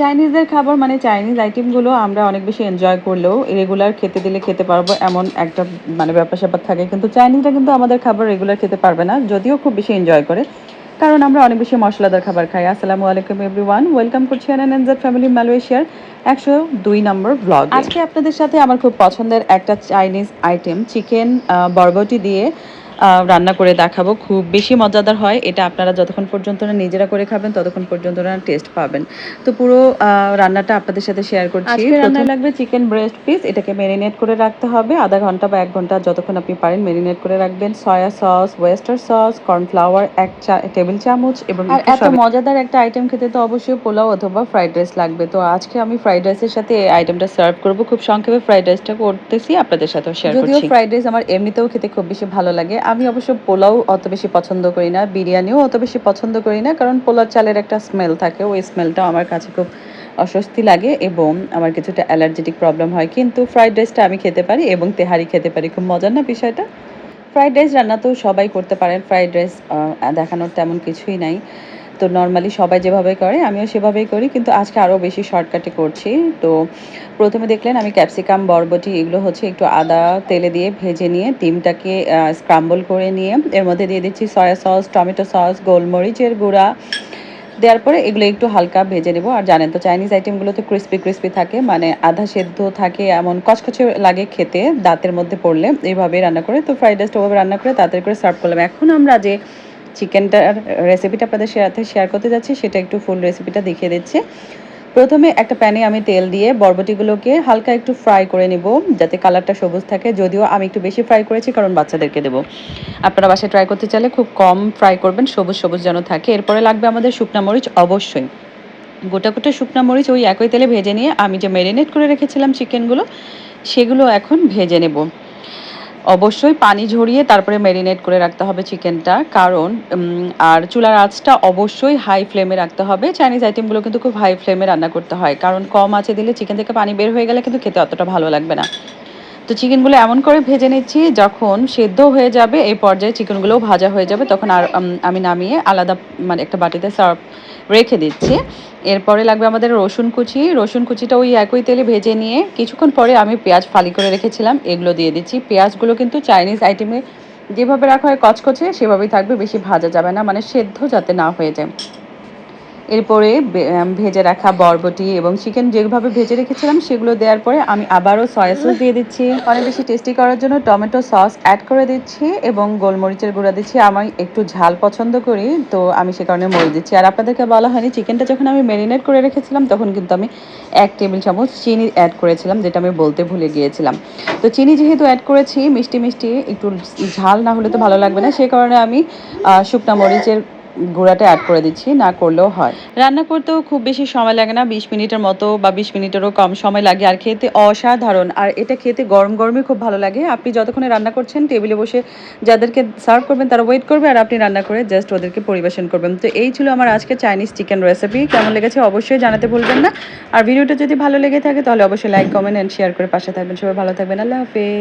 চাইনিজদের খাবার মানে চাইনিজ আইটেমগুলো আমরা অনেক বেশি এনজয় করলেও রেগুলার খেতে দিলে খেতে পারব এমন একটা মানে ব্যাপার স্যাপার থাকে। কিন্তু চাইনিজরা কিন্তু আমাদের খাবার রেগুলার খেতে পারবে না, যদিও খুব বেশি এনজয় করে। কারণ আমরা অনেক বেশি মশলাদার খাবার খাই। আসসালামু আলাইকুম এভরিওয়ান ওয়েলকাম করছি এনএনজেড ফ্যামিলি মালয়েশিয়ার একশো দুই নম্বর ব্লগ আজকে আপনাদের সাথে আমার খুব পছন্দের একটা চাইনিজ আইটেম চিকেন বরবটি দিয়ে রান্না করে দেখাবো। খুব বেশি মজাদার হয়। এটা আপনারা যতক্ষণ পর্যন্ত না নিজেরা করে খাবেন ততক্ষণ পর্যন্ত না টেস্ট পাবেন। তো পুরো রান্নাটা আপনাদের সাথে শেয়ার করছি। রান্নায় লাগবে চিকেন ব্রেস্ট পিস এটাকে ম্যারিনেট করে রাখতে হবে। আধা ঘণ্টা বা এক ঘণ্টা যতক্ষণ আপনি পারেন ম্যারিনেট করে রাখবেন। Soya sauce oyster sauce cornflour এক চা টেবিল চামচ এবং আর এত মজাদার একটা আইটেম খেতে তো অবশ্যই পোলাও অথবা ফ্রাইড রাইস লাগবে। তো আজকে আমি ফ্রাইড রাইসের সাথে এই আইটেমটা সার্ভ করব। খুব সংক্ষেপে ফ্রাইড রাইসটা করতেছি আপনাদের সাথেও শেয়ার করছি। যদিও ফ্রাইড রাইস আমার এমনিতেও খেতে খুব বেশি ভালো লাগে। আমি অবশ্য পোলাও অত বেশি পছন্দ করি না, বিরিয়ানিও অত বেশি পছন্দ করি না, কারণ পোলার চালের একটা স্মেল থাকে, ওই স্মেলটাও আমার কাছে খুব অস্বস্তি লাগে এবং আমার কিছুটা অ্যালার্জেটিক প্রবলেম হয়। কিন্তু ফ্রাইড রাইসটা আমি খেতে পারি এবং তেহারি খেতে পারি, খুব মজার না বিষয়টা? ফ্রাইড রাইস রান্না তো সবাই করতে পারেন ফ্রাইড রাইস দেখানোর তেমন কিছুই নাই। তো নর্মালি সবাই যেভাবে করে, আমিও সেভাবেই করি, কিন্তু আজকে আরও বেশি শর্টকাটে করছি। তো প্রথমে দেখলেন আমি ক্যাপসিকাম বরবটি এগুলো হচ্ছে একটু আদা তেলে দিয়ে ভেজে নিয়ে ডিমটাকে স্ক্রাম্বল করে নিয়ে এর মধ্যে দিয়ে দিচ্ছি সয়া সস টমেটো সস গোলমরিচের গুঁড়া। দেওয়ার পরে এগুলো একটু হালকা ভেজে নেব। আর জানেন তো চাইনিজ আইটেমগুলো তো ক্রিস্পি ক্রিস্পি থাকে মানে আধা সেদ্ধ থাকে, এমন কচকচে লাগে খেতে, দাঁতের মধ্যে পড়লে এইভাবে রান্না করে। তো ফ্রাইড রাইসটা ওভাবে রান্না করে তাড়াতাড়ি করে সার্ভ করলাম। এখন আমরা যে চিকেনটার রেসিপিটা আপনাদের সাথে শেয়ার করতে যাচ্ছি, সেটা একটু ফুল রেসিপিটা দেখিয়ে দিচ্ছি। প্রথমে একটা প্যানে আমি তেল দিয়ে বরবটিগুলোকে হালকা একটু ফ্রাই করে নেব, যাতে কালারটা সবুজ থাকে। যদিও আমি একটু বেশি ফ্রাই করেছি, কারণ বাচ্চাদেরকে দেবো। আপনারা বাসায় ট্রাই করতে চাইলে খুব কম ফ্রাই করবেন, সবুজ সবুজ যেন থাকে। এরপরে লাগবে আমাদের শুকনা মরিচ, অবশ্যই। গোটা গোটা শুকনা মরিচ ওই একই তেলে ভেজে নিয়ে আমি যে ম্যারিনেট করে রেখেছিলাম চিকেনগুলো সেগুলো এখন ভেজে নেব। অবশ্যই পানি ঝরিয়ে তারপরে ম্যারিনেট করে রাখতে হবে চিকেনটা কারণ আর চুলার আঁচটা অবশ্যই হাই ফ্লেমে রাখতে হবে। চাইনিজ আইটেমগুলো কিন্তু খুব হাই ফ্লেমে রান্না করতে হয়। কারণ কম আছে দিলে চিকেন থেকে পানি বের হয়ে গেলে কিন্তু খেতে অতটা ভালো লাগবে না। তো চিকেনগুলো এমন করে ভেজে নিচ্ছি, যখন সেদ্ধ হয়ে যাবে, এই পর্যায়ে চিকেনগুলোও ভাজা হয়ে যাবে, তখন আর আমি নামিয়ে আলাদা মানে একটা বাটিতে সার্ভ রেখে দিচ্ছি। এরপরে লাগবে আমাদের রসুন কুচি, রসুন কুচিটা ওই একই তেলে ভেজে নিয়ে কিছুক্ষণ পরে আমি পেঁয়াজ ফালি করে রেখেছিলাম, এগুলো দিয়ে দিচ্ছি। পেঁয়াজগুলো কিন্তু চাইনিজ আইটেমে যেভাবে রাখা হয় কচকচে, সেভাবেই থাকবে, বেশি ভাজা যাবে না মানে সেদ্ধ যাতে না হয়ে যায়। এরপরে ভেজে রাখা বরবটি এবং চিকেন যেভাবে ভেজে রেখেছিলাম সেগুলো দেওয়ার পরে আমি আবারও সয়া সস দিয়ে দিচ্ছি। অনেক বেশি টেস্টি করার জন্য টমেটো সস অ্যাড করে দিচ্ছি এবং গোলমরিচের গুঁড়া দিচ্ছি। আমি একটু ঝাল পছন্দ করি, তো আমি সে কারণে মরিচ দিচ্ছি। আর আপনাদেরকে বলা হয়নি চিকেনটা যখন আমি ম্যারিনেট করে রেখেছিলাম, তখন কিন্তু আমি এক টেবিল চামচ চিনি অ্যাড করেছিলাম, যেটা আমি বলতে ভুলে গিয়েছিলাম। তো চিনি যেহেতু অ্যাড করেছি, মিষ্টি মিষ্টি, একটু ঝাল না হলে তো ভালো লাগবে না। সে কারণে আমি শুকনা মরিচের গুঁড়াটা অ্যাড করে দিচ্ছি, না করলেও হয়। রান্না করতেও খুব বেশি সময় লাগে না, বিশ মিনিটের মতো বা বিশ মিনিটেরও কম সময় লাগে আর খেতে অসাধারণ। আর এটা খেতে গরম গরমই খুব ভালো লাগে। আপনি যতক্ষণে রান্না করছেন, টেবিলে বসে যাদেরকে সার্ভ করবেন তারা ওয়েট করবে আর আপনি রান্না করে জাস্ট ওদেরকে পরিবেশন করবেন। তো এই ছিল আমার আজকে চাইনিজ চিকেন রেসিপি কেমন লেগেছে অবশ্যই জানাতে ভুলবেন না। আর ভিডিওটা যদি ভালো লেগে থাকে, তাহলে অবশ্যই লাইক কমেন্ট অ্যান্ড শেয়ার করে পাশে থাকবেন। সবাই ভালো থাকবেন। আল্লাহ হাফেজ।